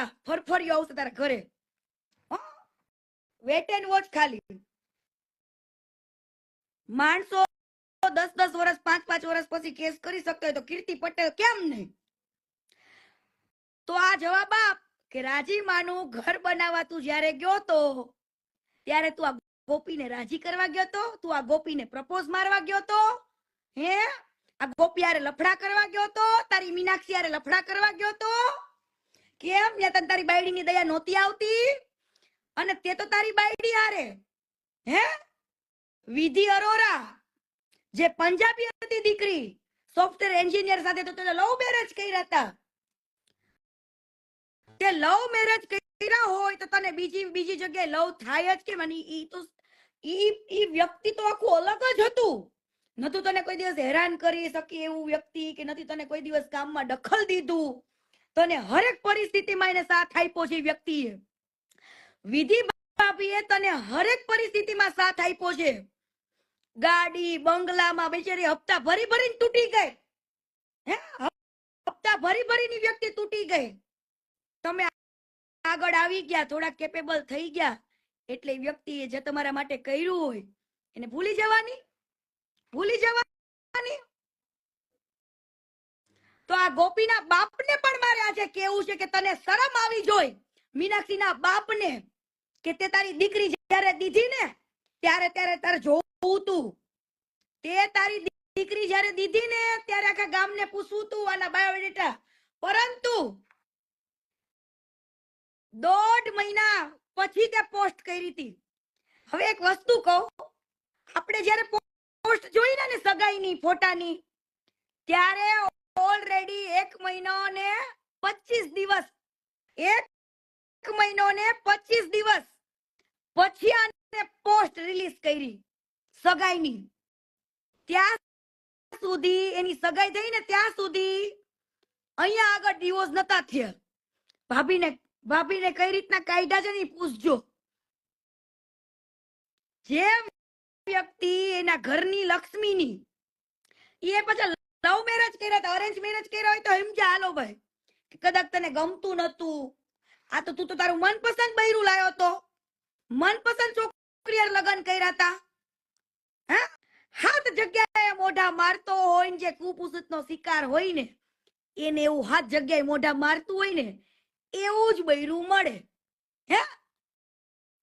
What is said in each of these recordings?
બકા ફરફરિયો આવશે તારા ઘરે. વેટ એન્ડ વોચ ખાલી. માણસો દસ દસ વર્ષ પાંચ પાંચ વર્ષ પછી કેસ કરી શકતો હોય તો કીર્તિ પટેલ કેમ નહીં? તો આ જવાબ આપ કે રાજી માનું ઘર બનાવવા તું જયારે ગયો તો, ત્યારે તું આ ગોપીને રાજી કરવા ગયો તો, તું આ ગોપીને પ્રપોઝ મારવા ગયો તો, હે? આ ગોપી લફડા કરવા ગયો તો, તારી મીનાક્ષી હારે લફડા કરવા ગયો તો? કેમ? તને તારી બાયડીની દયા નહોતી આવતી? અને તે તો તારી બાયડી હારે. હે? વિધિ અરોરા. જે પંજાબી હતી દીકરી સોફ્ટવેર એન્જિનિયર સાથે તો તે લવ મેરેજ કર્યા હતા. તે લવ મેરેજ કર્યા હોય તો તને બીજી બીજી જગ્યાએ લવ થાય જ કેમ? અને ઈ તો, ઈ ઈ વ્યક્તિ તો આખું અલગ જ હતું. નતું તને કોઈ દિવસ હેરાન કરી શકી એવું વ્યક્તિ કે નથી તને કોઈ દિવસ કામમાં દખલ દીધું? તને હરેક પરિસ્થિતિમાં એને સાથ આપ્યો છે વ્યક્તિએ. વિધિ બાપીએ તને હરેક પરિસ્થિતિમાં સાથ આપ્યો છે. ગાડી, બંગલામાં બેચારી હપ્તા ભરી ભરીને તૂટી ગઈ. હે? હપ્તા ભરી ભરીની વ્યક્તિ તૂટી ગઈ. તમે આગળ આવી ગયા થોડા કેપેબલ થઈ ગયા. એટલે વ્યક્તિએ જે તમારા માટે કર્યું હોય, એને ભૂલી જવાની? ભૂલી જવાની? તો આ ગોપીના બાપને પણ મારે આજે કેવું છે કે તને શરમ આવી જોઈ. મીનાક્ષીના બાપને કે તે તારી દીકરી જ્યારે દીધી ને, ત્યારે ત્યારે તારે જોવું તું. તે તારી દીકરી જ્યારે દીધી ને, ત્યારે આખા ગામને પૂછવું તું આના બાયોડેટા પરંતુ દોઢ મહિના પછી તે પોસ્ટ કરી હતી. હવે એક વસ્તુ કહું, આપણે જ્યારે પોસ્ટ જોઈ ને સગાઈની, ફોટાની, ત્યારે ઓલરેડી એક મહિનો ને પચીસ દિવસ એક મહિનો ને પચીસ દિવસ પછી આને પોસ્ટ રિલીઝ કરી સગાઈની ત્યાં સુધી એની સગાઈ થઈ ને ત્યાં સુધી અહીંયા આગળ ડિવોર્સ નતા થયા ભાભીને ભાભીને કઈ રીતના કાયદા છે ને પૂછજો। જે વ્યક્તિ એના ઘરની લક્ષ્મીની એ પછી લવ મેરેજ કર્યા હતા અરેન્જ મેરેજ કર્યા હોય તો સમજ્યા, હાલો ભાઈ. કે કદાચ તને ગમતું નતું. આ તો તું તો તારું મનપસંદ બૈરું લાયો તો. મનપસંદ છોકરી લગ્ન કર્યા હતા. હા? હાથ જગ્યાએ મોઢા મારતો હોય ને જે કુપુસતનો શિકાર હોય ને, એને એવું હાથ જગ્યાએ મોઢા મારતું હોય ને, એવું જ બૈરું મળે. હે?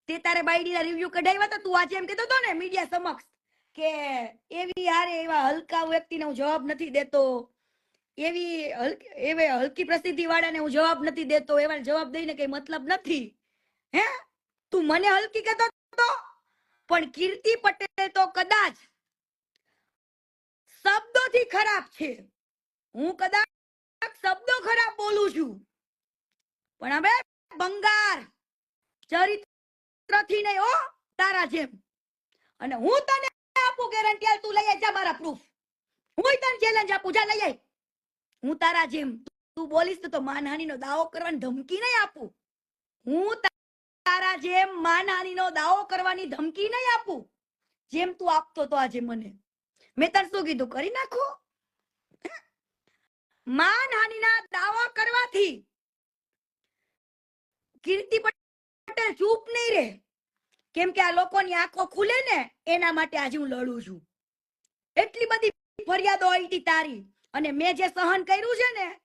તે તારે બાયડીના રિવ્યુ કઢાવ્યા હતા? તું આજે એમ કહેતો હતો ને, મીડિયા સમક્ષ. કે એવી યારે એવા હલકા વ્યક્તિને હું જવાબ નથી દેતો. એવી એવી હલકી પ્રસિદ્ધિ વાળાને હું જવાબ નથી દેતો. એવા જવાબ દઈને કઈ મતલબ નથી. હે? તું મને હલકી કહેતો હતો પણ કીર્તિ પટેલ તો કદાચ શબ્દોથી ખરાબ છે. હું કદાચ શબ્દો ખરાબ બોલું છું. પણ હવે બંગાર ચરિત્રથી નહીં ઓ તારા જેમ. અને હું તને આપું ગેરંટી તું લઈ આય મારા પ્રૂફ હું તને ચેલેન્જ આપું, જા લઈ આય. હું તારા જેમ, તું બોલીશ તો માનહાનીનો દાવો કરવાની ધમકી નહીં આપું. હું તારા જેમ માનહાનીનો દાવો કરવાની ધમકી નહીં આપું. જેમ તું આપતો તો આજે મને. મેં તને શું કીધું? કરી નાખો. માનહાનિના દાવા કરવાથી કીર્તિ પટેલ ચૂપ નહીં રહે. કેમ કે આ લોકોની આંખો ખુલે ને, એના માટે આજે હું લડું છું. એટલી બધી ફરિયાદો આવી હતી તારી અને મેં જે સહન કર્યું છે ને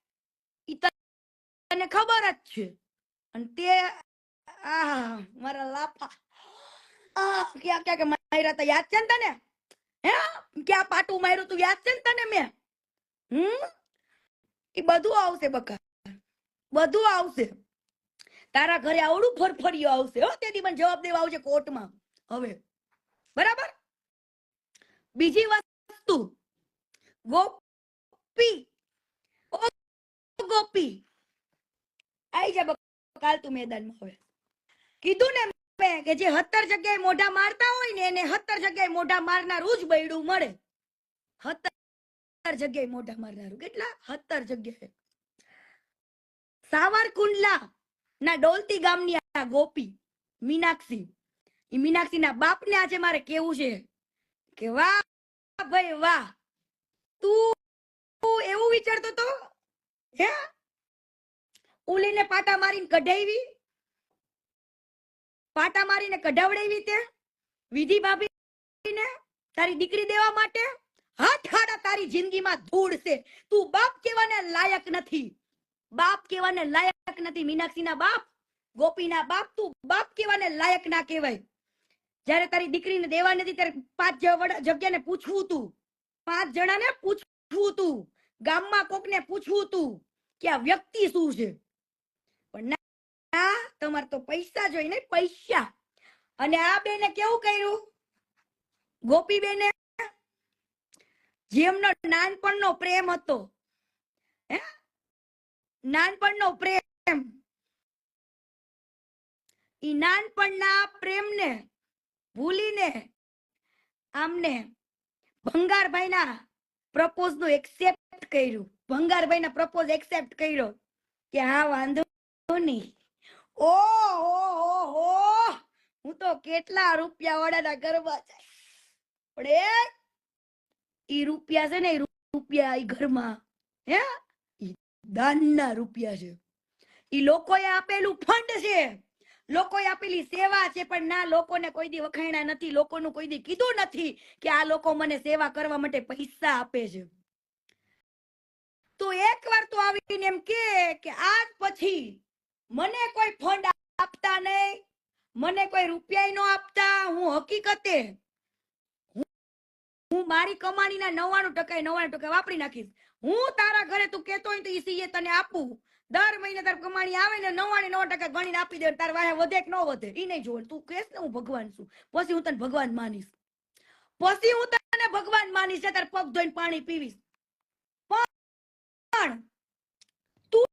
એ તને ખબર જ છે. અને તે, આ, મારા લાફા ક્યાં ક્યાં કે માર્યા તા, યાદ છે ને તને? હે? ક્યાં પાટું માર્યું તું, યાદ છે ને તને મેં? હમ? એ બધું આવશે બકા. બધું આવશે. તારા ઘરે આવડું ફરફરિયો આવશે, હો, તેથી મને જવાબ દેવા આવશે કોર્ટમાં. હવે, બરાબર? બીજી વસ્તુ, ગોપી, ઓ ગોપી, આઈ જા કાલ તું મેદાનમાં હવે કીધું ને મેં કે જે હત્તર જગ્યાએ મોઢા મારતા હોય ને એને હત્તર જગ્યાએ મોઢા મારનારું જ બૈડું મળે. હત્તર જગ્યાએ મોઢા મારનારું, કેટલા? હત્તર જગ્યાએ. સાવરકુંડલા ના, ડોલતી ગામની આ ગોપી, મીનાક્ષી. એ મીનાક્ષી ના બાપ ને આજે મારે કેવું છે કે વાહ, ભાઈ વાહ, તું એવું વિચારતો તો? હે? ઉલીને પાટા મારીને કઢાવી પાટા મારીને કઢાવડાવી તે? વિધિ ભાભીને તારી દીકરી દેવા માટે? હાથ હાડા તારી જિંદગીમાં ધૂળ છે. તું બાપ કહેવાને લાયક નથી. બાપ કહેવાને લાયક નથી. મીનાક્ષીના બાપ, ગોપીના બાપ, તું બાપ કહેવાને લાયક ના કહેવાય. જ્યારે તારી દીકરીને દેવા નથી, ત્યારે પાંચ જગ્યાને પૂછવું તું. પાંચ જણાને પૂછવું તું. ગામમાં કોકને પૂછવું તું કે આ વ્યક્તિ શું છે. પણ ના તમારે તો પૈસા જોઈને પૈસા. અને આ બેને કેવું કર્યું? ગોપી બેને જેમનો નાનપણનો પ્રેમ હતો, હે નાનપણનો પ્રેમ. ઈ નાનપણના પ્રેમને ભૂલીને આમને ભંગારભાઈના પ્રપોઝનું એક્સેપ્ટ કર્યું. ભંગારભાઈના પ્રપોઝ એક્સેપ્ટ કર્યો કે હા, વાંધો નહીં. ઓ, હો હો તો કેટલા રૂપિયા વાળાના ઘરમાં જાય પણ એ રૂપિયા છે ને રૂપિયા એ ઘરમાં. હે? દાનના રૂપિયા છે. એ લોકોએ આપેલું ફંડ છે. લોકોએ આપેલી સેવા છે, પણ ના લોકોને કોઈ દી વખાણ્યા નથી. લોકોનું કોઈ દી કીધું નથી કે આ લોકો મને સેવા કરવા માટે પૈસા આપે છે. તો એકવાર તો આવીને એમ કે કે આજ પછી મને કોઈ ફંડ આપતા નહીં મને કોઈ રૂપિયા નો આપતા. હું હકીકતે હું- મારી કમાણીના નવ્વાણું ટકા નવ્વાણું ટકા વાપરી નાખીશ. હું તારા ઘરે તું કેતો હોય તો ઈ સીએ તને આપું. દર મહિને તાર કમાણી આવે ને નવાણી નવ ટકા ગણીને આપી દે તાર વાહે વધે કે ન વધે એ નહીં જોવે. તું કેસ ને હું ભગવાન છું. પછી હું તને ભગવાન માનીશ. પછી હું તને ભગવાન માનીશ તાર પગ ધોઈને પાણી પીવીશ. પણ તું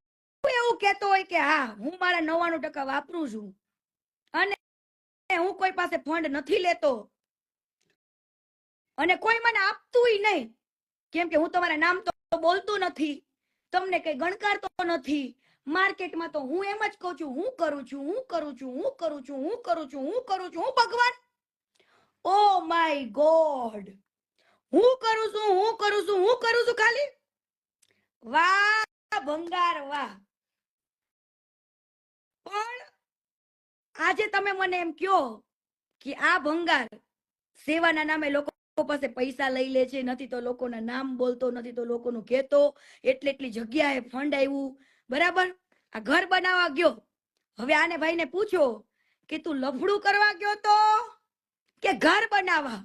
એવું કેતો હોય કે હા, હું મારા નવાણું ટકા વાપરું છું. અને હું કોઈ પાસે ફંડ નથી લેતો. અને કોઈ મને આપતુંય નહીં. કેમ કે હું તમારા નામ તો બોલતું નથી, તમને કઈ ગણકારતો નથી. માર્કેટમાં તો હું એમ જ કહું છું, હું કરું છું, હું કરું છું, હું કરું છું, હું કરું છું, હું કરું છું, હું ભગવાન. ઓ માય ગોડ, હું કરું છું, હું કરું છું, હું કરું છું ખાલી. વાહ ભંગાર, વાહ. પણ આજે તમે મને એમ કયો કે આ ભંગાર સેવાના નામે લોકો પાસે પૈસા લઈ લે છે, નથી તો લોકોના નામ બોલતો, નથી તો લોકોનું કહેતો, એટલે એટલી જગ્યાએ ફંડ આવ્યું બરાબર? આ ઘર બનાવવા ગયો. હવે આને ભાઈને પૂછો કે તું લફડું કરવા ગયો તો? કે ઘર બનાવવા?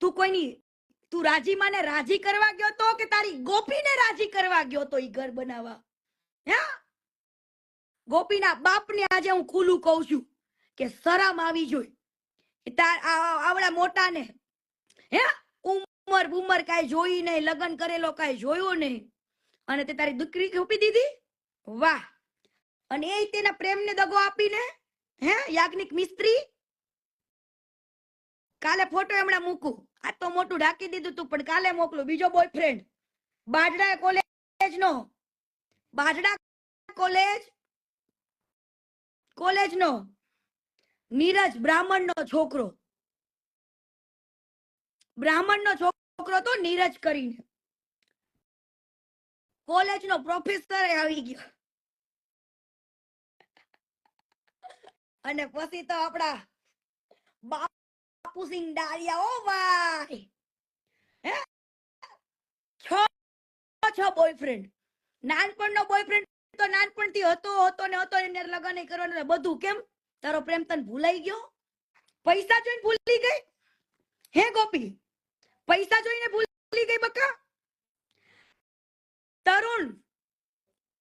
તું કોઈની, તું રાજીમાને રાજી કરવા ગયો તો કે તારી ગોપીને રાજી કરવા ગયો તો ઈ ઘર બનાવવા? હે? ગોપીના બાપને આજે હું ખુલ્લું કહું છું કે શરમ આવી જોઈ. તાર આવડા મોટાને હે? ઉમર બુમર કાંઈ જોઈ નહીં, લગ્ન કરેલો કાંઈ જોયો નહીં. અને તે તારી દીકરી ખોપી દીધી? વાહ! અને એ તેના પ્રેમને દગો આપીને, હે, યાજ્ઞિક મિસ્ત્રી? કાલે ફોટો હમણાં મૂકું આ તો મોટું ઢાંકી દીધું તું, પણ કાલે મોકલું. બીજો બોયફ્રેન્ડ બાજડા કોલેજ નો બાજડા કોલેજ? કોલેજ નો નીરજ બ્રાહ્મણ નો છોકરો. બ્રાહ્મણ નો છોકરો તો નીરજ કરીને. કોલેજ નો પ્રોફેસર આવી ગયો. અને પછી તો આપડા બાપુસિંહ ડાળિયા, ઓ ભાઈ! હે? છ છ બોયફ્રેન્ડ નાનપણનો બોયફ્રેન્ડ તો નાનપણથી હતો હતો ને હતો, એને લગન કરવાનું બધું કેમ? તારો પ્રેમ તને ભૂલાઈ ગયો? પૈસા જોઈને ભૂલી ગઈ? હે ગોપી? પૈસા જોઈને ભૂલી ગઈ બકા. તરુણ,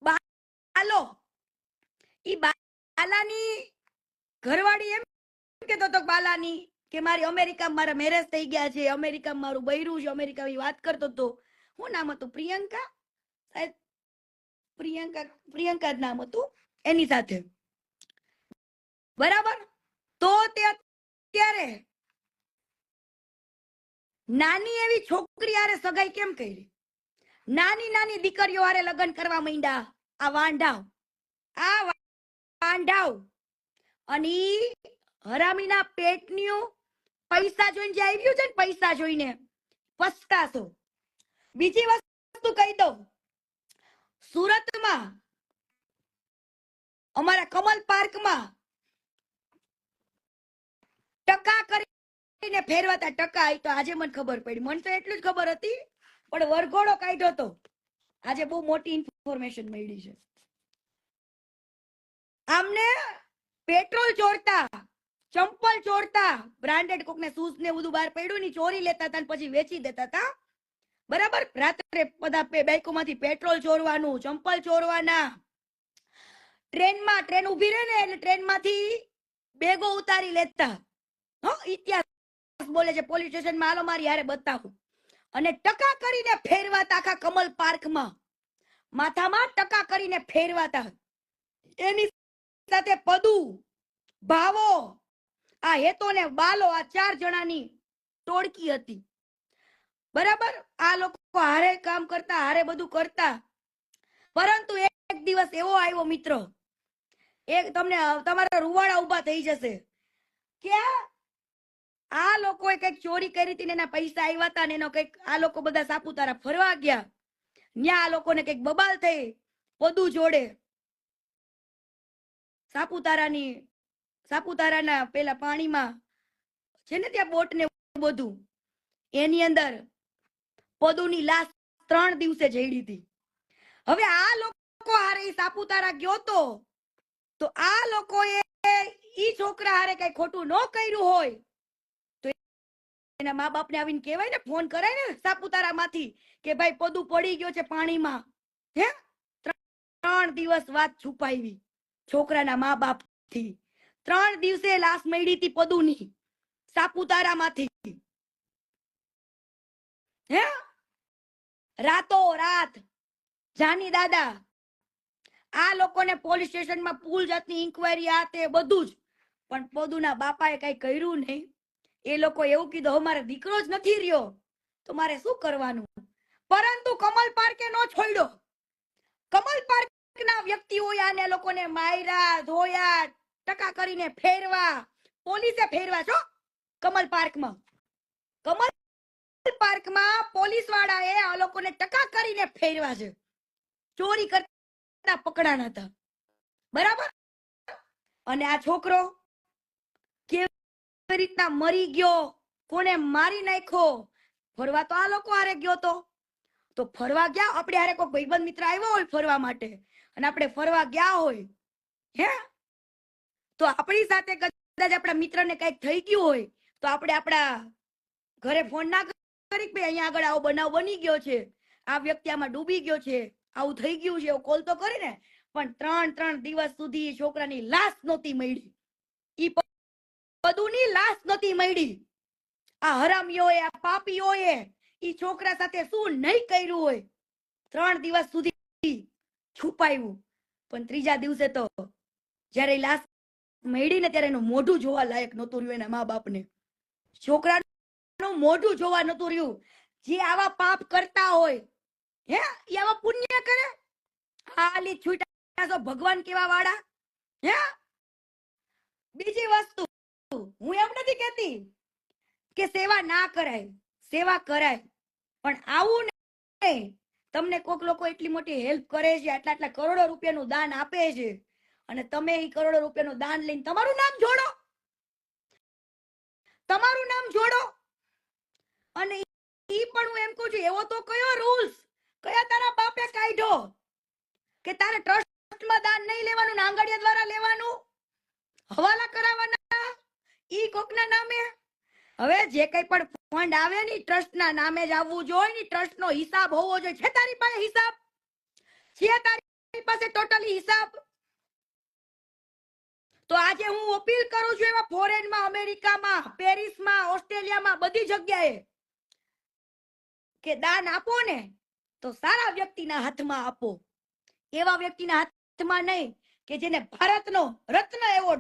બાલો. ઈ બાલાની ઘરવાળી એમ કેતો તો બાલાની કે મારી અમેરિકામાં મારા મેરેજ થઈ ગયા છે, અમેરિકામાં મારું બૈરું છે, અમેરિકાની વાત કરતો તો. હું નામ હતું પ્રિયંકા? સાહેબ, પ્રિયંકા પ્રિયંકા જ નામ હતું એની સાથે. બરાબર? તો તે અત્યારે નાની એવી છોકરી આરે સગાઈ કેમ કરી? નાની નાની દીકરીઓ આરે લગ્ન કરવા માંડ્યા. આ વાંઢાવ આ વાંઢાવ અને હરામીના પેટનું પૈસા જોઈને જે આવ્યું છે ને પૈસા જોઈને પસ્તાશો બીજી વસ્તુ કહી દઉં. સુરતમાં, અમારા કમલ પાર્કમાં ટકા કરીને ફેરવાતા ટકાય તો આજે મને ખબર પડી. મને તો એટલું જ ખબર હતી, પણ વરઘોડો કાઢ્યો તો આજે બહુ મોટી ઇન્ફોર્મેશન મળી છે. આમને પેટ્રોલ ચોરતા, ચંપલ ચોરતા બ્રાન્ડેડ કોકને શૂઝ ને બધું બહાર પડ્યું ની ચોરી લેતા હતા પછી વેચી દેતા હતા. બરાબર? રાત્રે બધા બાઇકોમાંથી પેટ્રોલ ચોરવાનું, ચંપલ ચોરવાના. ટ્રેનમાં, ટ્રેન ઊભી રહે ને એટલે ટ્રેનમાંથી બેગો ઉતારી લેતા. ઇતિહાસ બોલે છે પોલીસ સ્ટેશનમાં હાલો, મારી હારે બતાવું. અને ટકા કરીને ફેરવાતા આખા કમલ પાર્કમાં. માથામાં ટકા કરીને ફેરવાતા. એની સાથે પદુ, ભાવો, આ હેતો ને બાલો, આ ચાર જણાની ટોળકી હતી. બરાબર? આ લોકો હારે કામ કરતા, હારે બધું કરતા. પરંતુ એક દિવસ એવો આવ્યો મિત્ર. એક તમને, તમારા રૂવાડા ઊભા થઈ જશે. કે આ લોકોએ કંઈક ચોરી કરી હતી એના પૈસા આવ્યા હતા ને એનો કંઈક આ લોકો બધા સાપુતારા ફરવા ગયા. ન્યા આ લોકોને કંઈક બબાલ થઈ. પદુ જોડે. સાપુતારાની સાપુતારાના પેલા પાણીમાં. છે ને ત્યાં બોટ ને બધું. એની અંદર પદુની લાશ ત્રણ દિવસે જઈડી હતી. હવે આ લોકો હારે સાપુતારા ગયો તો તો આ લોકોએ ઈ છોકરા હારે કઈ ખોટું ન કર્યું હોય. એના મા બાપને આવીને કહેવાય ને, ફોન કરાય ને સાપુતારા માંથી કે ભાઈ પદુ પડી ગયો છે પાણીમાં. હે? ત્રણ દિવસ વાત છુપાવી છોકરાના મા બાપથી ત્રણ દિવસે લાશ મળી હતી પદુની સાપુતારામાંથી. હે? રાતો રાત જાની દાદા, આ લોકોને પોલીસ સ્ટેશનમાં પુલ જાતની ઇન્કવાયરી આ તે બધું જ. પણ પદુના બાપાએ કઈ કર્યું નહીં. એ લોકો એવું કીધું "હવે મારે દીકરો જ નથી રહ્યો. તો મારે શું કરવાનું? પરંતુ કમલ પાર્કે નો છોડ્યો. કમલ પાર્ક ના વ્યક્તિઓએ આને લોકોને માર્યા, ધોયા, ટકા કરીને ફેરવા, પોલીસે ફેરવા છો કમલ પાર્કમાં. કમલ પાર્કમાં પોલીસ વાળાએ આ લોકોને ટકા કરીને ફેરવા છે ચોરી કરતા પકડાણા હતા. બરાબર? અને આ છોકરો રીતના મરી ગયો. કોને મારી નાખ્યો? ફરવા તો આ લોકો હારે ગયો તો. તો ફરવા ગયા? આપણે હારે કોઈ ભાઈબંધ મિત્ર આવ્યો હોય ફરવા માટે? અને આપણે ફરવા ગયા હોય? હે? તો આપણી સાથે કદાચ આપણા મિત્રને કંઈક થઈ ગયું હોય, તો આપણે આપણા ઘરે ફોન ના કરી ભાઈ અહીંયા આગળ આવો, બનાવ બની ગયો છે. આ વ્યક્તિ આમાં ડૂબી ગયો છે. આવું થઈ ગયું છે, એવો કોલ તો કરે ને પણ ત્રણ ત્રણ દિવસ સુધી છોકરાની લાશ નહોતી મળી. પદુની લાશ નહોતી મળી. આ હરામીઓએ, આ પાપીઓએ ઈ છોકરા સાથે શું નહીં કર્યું હોય? ત્રણ દિવસ સુધી છુપાયું. પણ ત્રીજા દિવસે તો જ્યારે લાશ મળી ને ત્યારે એનું મોઢું જોવા લાયક નહોતું રહ્યું એના મા બાપને છોકરાનું મોઢું જોવા નહોતું રહ્યું. જે આવા પાપ કરતા હોય, હે? એ આવા પુણ્ય કરે? ખાલી છૂટા ભગવાન કેવા વાળા હે? બીજી વસ્તુ હું એમ નથી કહેતી કે સેવા ના કરાય, સેવા કરાય. પણ આવું નહીં. તમને કોક લોકો એટલી મોટી હેલ્પ કરે છે, આટલા આટલા કરોડો રૂપિયાનું દાન આપે છે. અને તમે એ કરોડો રૂપિયાનું દાન લઈને તમારું નામ જોડો. તમારું નામ જોડો. અને ઈ પણ હું એમ કહું છું, એવો તો કયો રૂલ્સ કયા તારા બાપે કાઢ્યો? કે તારે ટ્રસ્ટમાં દાન નહીં લેવાનું નાંગડિયા દ્વારા લેવાનું? હવાલા કરાવવાના? ઈ કોકના નામે? હવે જે કઈ પણ ફંડ આવે ને ટ્રસ્ટના નામે જ આવવું જોઈએ ને ટ્રસ્ટનો હિસાબ હોવો જોઈએ. છે તારી પાસે હિસાબ? છે તારી પાસે ટોટલી હિસાબ? તો આજે હું અપીલ કરું છું એવા ફોરેનમાં અમેરિકામાં, પેરિસમાં, ઓસ્ટ્રેલિયામાં, બધી જગ્યાએ કે દાન આપો ને તો સારા વ્યક્તિના હાથમાં આપો. એવા વ્યક્તિના હાથમાં નહીં કે જેને ભારતનો રત્ન એવોર્ડ